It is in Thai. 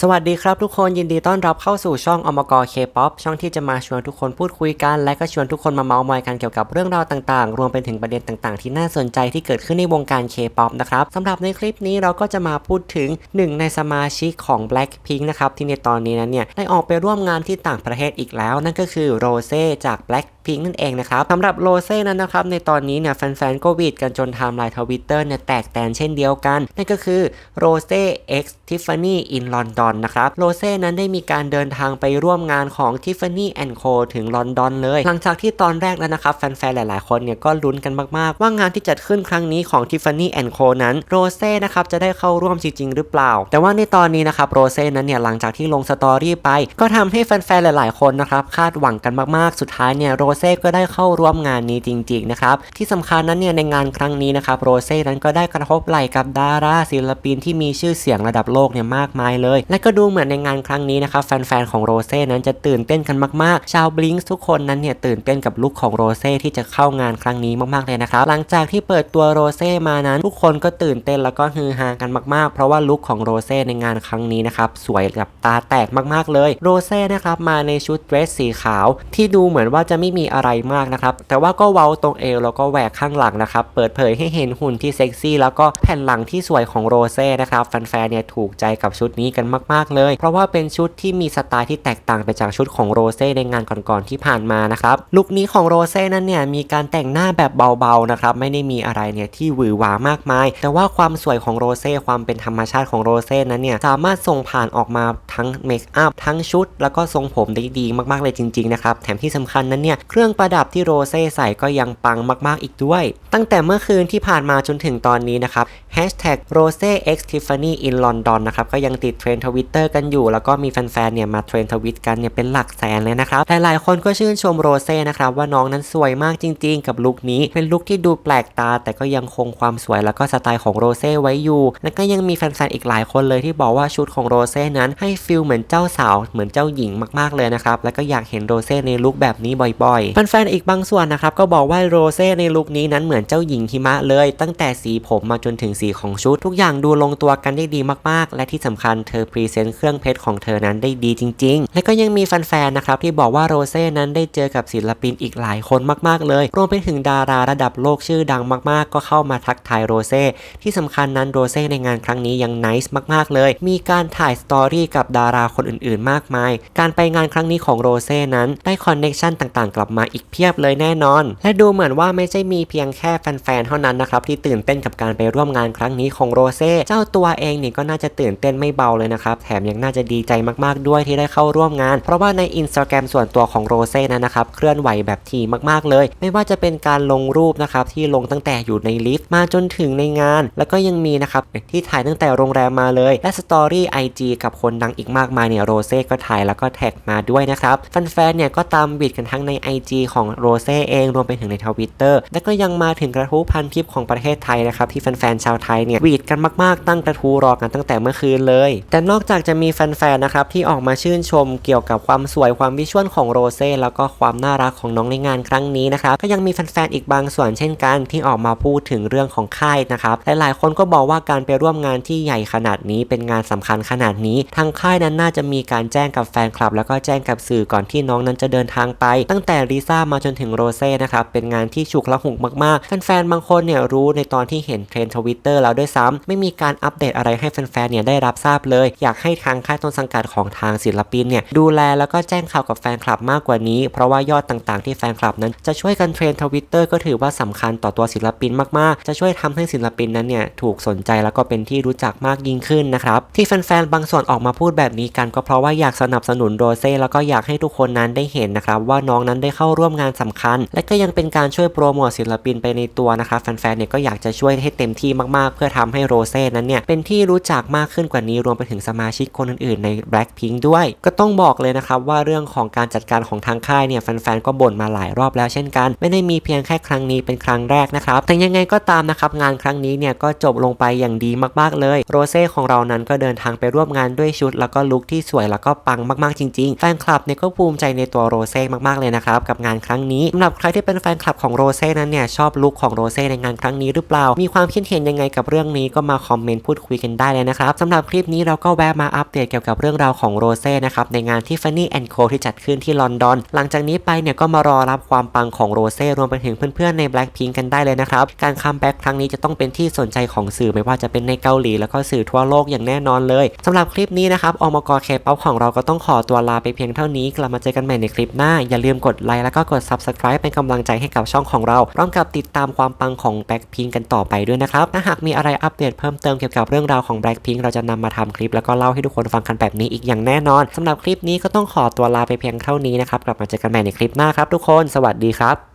สวัสดีครับทุกคนยินดีต้อนรับเข้าสู่ช่องอมกรเคป๊อปช่องที่จะมาชวนทุกคนพูดคุยกัน และก็ชวนทุกคนมาเมาส์มอยกันเกี่ยวกับเรื่องราวต่างๆ รวมไปถึงประเด็นต่างๆ ที่น่าสนใจที่เกิดขึ้นในวงการเคป๊อปนะครับสำหรับในคลิปนี้เราก็จะมาพูดถึงหนึ่งในสมาชิกของ Blackpink นะครับที่ในตอนนี้นั้นเนี่ยได้ออกไปร่วมงานที่ต่างประเทศอีกแล้ว นั่นก็คือโรเซ่จาก Blackpink นั่นเองนะครับสำหรับโรเซ่นั้นนะครับในตอนนี้เนี่ยแฟนๆก็วีดกันจนไทม์ไลน์ทวิตเตอร์เนี่ยแตกแตนเช่นเดียวกัน นั่นก็คือโรเซ่ X Tiffany in London นะครับโรเซ่นั้นได้มีการเดินทางไปร่วมงานของ Tiffany Co ถึงลอนดอนเลย หลังจากที่ตอนแรกแล้วนะครับแฟนๆหลายๆ คนเนี่ยก็ลุ้นกันมากๆ ว่างานที่จัดขึ้นครั้งนี้ของ Tiffany Co นั้นโรเซ่นะครับจะได้เข้าร่วมจริงๆหรือเปล่า แต่ว่าในตอนนี้นะครับโรเซ่นั้นเนี่ยหลังจากที่ลงสตอรี่ไป ก็ทำให้แฟนๆหลาย ๆ คนนะครับคาดหวังกันมากๆ สุดท้ายเนี่ยโรเซ่ก็ได้เข้าร่วมงานนี้จริงๆนะครับที่สำคัญนั้นเนี่ยในงานครั้งนี้นะครับโรเซ่นั้นก็ได้กระทบไหล่กับดาราศิลปินที่มีชื่อเสียงระดับโลกเนี่ยมากมายเลย และก็ดูเหมือนในงานครั้งนี้นะครับแฟนๆของโรเซ่นั้นจะตื่นเต้นกันมากๆ ชาวบลิงส์ทุกคนนั้นเนี่ยตื่นเต้นกับลุคของโรเซ่ที่จะเข้างานครั้งนี้มากๆเลยนะครับหลังจากที่เปิดตัวโรเซ่มานั้น ทุกคนก็ตื่นเต้นแล้วก็ฮือฮากันมากๆ เพราะว่าลุคของโรเซ่ในงานครั้งนี้นะครับสวยกับตาแตกมากๆเลยโรเซ่นะครับมาในชุดเดรสสีขาว ที่ดูเหมือนว่าจะไม่มีีอะไรมากนะครับ แต่ว่าก็เว้าตรงเอวแล้วก็แหวกข้างหลังนะครับ เปิดเผยให้เห็นหุ่นที่เซ็กซี่แล้วก็แผ่นหลังที่สวยของโรเซ่นะครับแฟนๆเนี่ยถูกใจกับชุดนี้กันมาก ๆ เลย เพราะว่าเป็นชุดที่มีสไตล์ที่แตกต่างไปจากชุดของโรเซ่ในงานก่อนๆที่ผ่านมานะครับลุคนี้ของโรเซ่นั้นเนี่ยมีการแต่งหน้าแบบเบาๆนะครับไม่ได้มีอะไรเนี่ยที่หวือหวามากมาย แต่ว่าความสวยของโรเซ่ความเป็นธรรมชาติของโรเซ่นั้นเนี่ยสามารถส่งผ่านออกมาทั้งเมคอัพทั้งชุด แล้วก็ทรงผมได้ดีมากๆเลยจริงๆนะครับแถมที่สำคัญนั้นเนี่ยเครื่องประดับที่โรเซ่ใส่ก็ยังปังมากๆอีกด้วย ตั้งแต่เมื่อคืนที่ผ่านมาจนถึงตอนนี้นะครับ Hashtag Rose X Tiffany in London นะครับก็ยังติดเทรนทวิตเตอร์กันอยู่ แล้วก็มีแฟนๆเนี่ยมาเทรนทวิตกันเนี่ยเป็นหลักแสนเลยนะครับ หลายๆคนก็ชื่นชมโรเซ่นะครับว่าน้องนั้นสวยมากจริง ๆ กับลุคนี้ เป็นลุคที่ดูแปลกตา แต่ก็ยังคงความสวยแล้วก็สไตล์ของโรเซ่ไว้อยู่แล้วก็ยังมีแฟนๆอีกหลายคนเลยที่บอกว่าชุดของโรเซ่นั้นให้ฟิลเหมือนเจ้าสาวเหมือนเจ้าหญิงมากๆเลยนะครับแล้วก็อยากเห็นโรเซ่ในลุคแบบนี้บ่อยๆแฟนๆอีกบางส่วนนะครับก็บอกว่าโรเซ่ในลุคนี้นั้นเหมือนเจ้าหญิงหิมะเลย ตั้งแต่สีผมมาจนถึงสีของชุด ทุกอย่างดูลงตัวกันได้ดีมากๆ และที่สำคัญเธอพรีเซนต์เครื่องเพชรของเธอนั้นได้ดีจริง ๆ และก็ยังมีแฟนๆนะครับที่บอกว่าโรเซ่นั้นได้เจอกับศิลปินอีกหลายคนมากๆ เลย รวมไปถึงดาราระดับโลกชื่อดังมากๆ ก็เข้ามาทักทายโรเซ่ที่สำคัญนั้นโรเซ่ในงานครั้งนี้ยังไนส์มากๆ เลย มีการถ่ายสตอรี่กับดาราคนอื่นๆ มากมาย การไปงานครั้งนี้ของโรเซ่นั้นได้คอนเน็ชันต่างๆ กลับมาอีกเพียบเลยแน่นอน และดูเหมือนว่าไม่ใช่มีเพียงแค่แฟนๆ เท่านั้นนะครับที่ตื่นเต้นกับการไปร่วมงานครั้งนี้ของโรเซ่เจ้าตัวเองนี่ก็น่าจะตื่นเต้นไม่เบาเลยนะครับแถมยังน่าจะดีใจมากๆด้วยที่ได้เข้าร่วมงาน เพราะว่าในอินสตาแกรมส่วนตัวของโรเซ่นั้นนะครับเคลื่อนไหวแบบทีมากๆเลย ไม่ว่าจะเป็นการลงรูปนะครับที่ลงตั้งแต่อยู่ในลิฟต์มาจนถึงในงาน แล้วก็ยังมีนะครับที่ถ่ายตั้งแต่โรงแรมมาเลย และสตอรี่ไอจีกับคนดังอีกมากมายเนี่ยโรเซ่ก็ถ่ายแล้วก็แท็กมาด้วยนะครับแฟนๆเนี่ยก็ตามบิดกันทั้งใน IG ของโรเซ่เองรวมไปถึงในทวิตเตอร์และก็ยังมาถึงกระทู้พันทิปของประเทศไทยนะครับที่แฟนๆชาวไทยเนี่ยวีดกันมากๆ ตั้งกระทู้รอกันตั้งแต่เมื่อคืนเลย แต่นอกจากจะมีแฟนๆนะครับที่ออกมาชื่นชมเกี่ยวกับความสวยความวิชวลของโรเซ่แล้วก็ความน่ารักของน้องในงานครั้งนี้นะครับก็ยังมีแฟนๆอีกบางส่วนเช่นกัน ที่ออกมาพูดถึงเรื่องของค่ายนะครับหลายๆคนก็บอกว่าการไปร่วมงานที่ใหญ่ขนาดนี้เป็นงานสำคัญขนาดนี้ ทางค่ายนั้นน่าจะมีการแจ้งกับแฟนคลับ แล้วก็แจ้งกับสื่อก่อนที่น้องนั้นจะเดินทางไป ตั้งแต่ลิซ่ามาจนถึงโรเซ่นะครับเป็นงานที่ฉุกละหุกมากๆ แฟนๆบางคนเนี่ยรู้ในตอนที่เห็นเทรนทวิตเตอร์แล้วด้วยซ้ำไม่มีการอัปเดตอะไรให้แฟนๆเนี่ยได้รับทราบเลย อยากให้ทางค่ายต้นสังกัดของทางศิลปินเนี่ยดูแลแล้วก็แจ้งข่าวกับแฟนคลับมากกว่านี้ เพราะว่ายอดต่างๆที่แฟนคลับนั้นจะช่วยกันเทรนทวิตเตอร์ก็ถือว่าสำคัญต่อตัวศิลปินมากๆ จะช่วยทำให้ศิลปินนั้นเนี่ยถูกสนใจแล้วก็เป็นที่รู้จักมากยิ่งขึ้นนะครับที่แฟนๆบางส่วนออกมาพูดแบบนี้กันก็เพราะว่าอยากสนับสนุนโรเซ่แล้วก็อยากให้ทุกคนนั้นได้เห็นนะครับว่าน้องนั้นได้เข้าร่วมงานสำคัญ และก็ยังเป็นการช่วยโปรโมทศิลปินไปในตัวนะครับแฟนๆเนี่ยก็อยากจะช่วยให้เต็มที่มากๆ เพื่อทำให้โรเซ่นั้นเนี่ยเป็นที่รู้จักมากขึ้นกว่านี้รวมไปถึงสมาชิกคนอื่นๆใน Blackpink ด้วย ก็ต้องบอกเลยนะครับว่าเรื่องของการจัดการของทางค่ายเนี่ยแฟนๆก็บ่นมาหลายรอบแล้วเช่นกัน ไม่ได้มีเพียงแค่ครั้งนี้เป็นครั้งแรกนะครับแต่ยังไงก็ตามนะครับงานครั้งนี้เนี่ยก็จบลงไปอย่างดีมากๆเลยโรเซ่ของเรานั้นก็เดินทางไปร่วมงานด้วยชุด แล้วแล้วก็ลุคที่สวยแล้วก็ปังมากๆจริงๆแฟนคลับเนี่ยก็ภูมิใจในตัวโรเซ่มากๆเลยนะครับกับงานครั้งนี้สำหรับใครที่เป็นแฟนคลับของโรเซ่นั้นเนี่ยชอบลุคของโรเซ่ในงานครั้งนี้หรือเปล่า มีความคิดเห็นยังไงกับเรื่องนี้ก็มาคอมเมนต์พูดคุยกันได้เลยนะครับสำหรับคลิปนี้เราก็แวะมาอัปเดตเกี่ยวกับเรื่องราวของโรเซ่นะครับในงานที่ Fanny Co ที่จัดขึ้นที่ลอนดอน หลังจากนี้ไปเนี่ยก็มารอรับความปังของโรเซ่รวมไปถึงเพื่อนๆใน Blackpink กันได้เลยนะครับการคัมแบ็กครั้งนี้จะต้องเป็นที่สนใจของสื่อไม่ว่าจะเป็นในเกาหลีแล้วก็สื่อทั่วโลกอย่างแน่นอนเลยสำหรับคลิปนี้นะครับอมกเคป๊อปของเราก็ต้องขอตัวลาไปเพียงเท่านี้กลับมาเจอกันใหม่ในคลิปหน้าอย่าลืมกดไลค์แล้วก็กด Subscribe เป็นกำลังใจให้กับช่องของเรา พร้อมกับติดตามความปังของแบล็คพิงกันต่อไปด้วยนะครับ ถ้าหากมีอะไรอัปเดตเพิ่มเติมเกี่ยวกับเรื่องราวของแบล็คพิงเราจะนำมาทำคลิปแล้วก็เล่าให้ทุกคนฟังกันแบบนี้อีกอย่างแน่นอนสำหรับคลิปนี้ก็ต้องขอตัวลาไปเพียงเท่านี้นะครับกลับมาเจอกันใหม่ในคลิปหน้าครับทุกคน สวัสดีครับ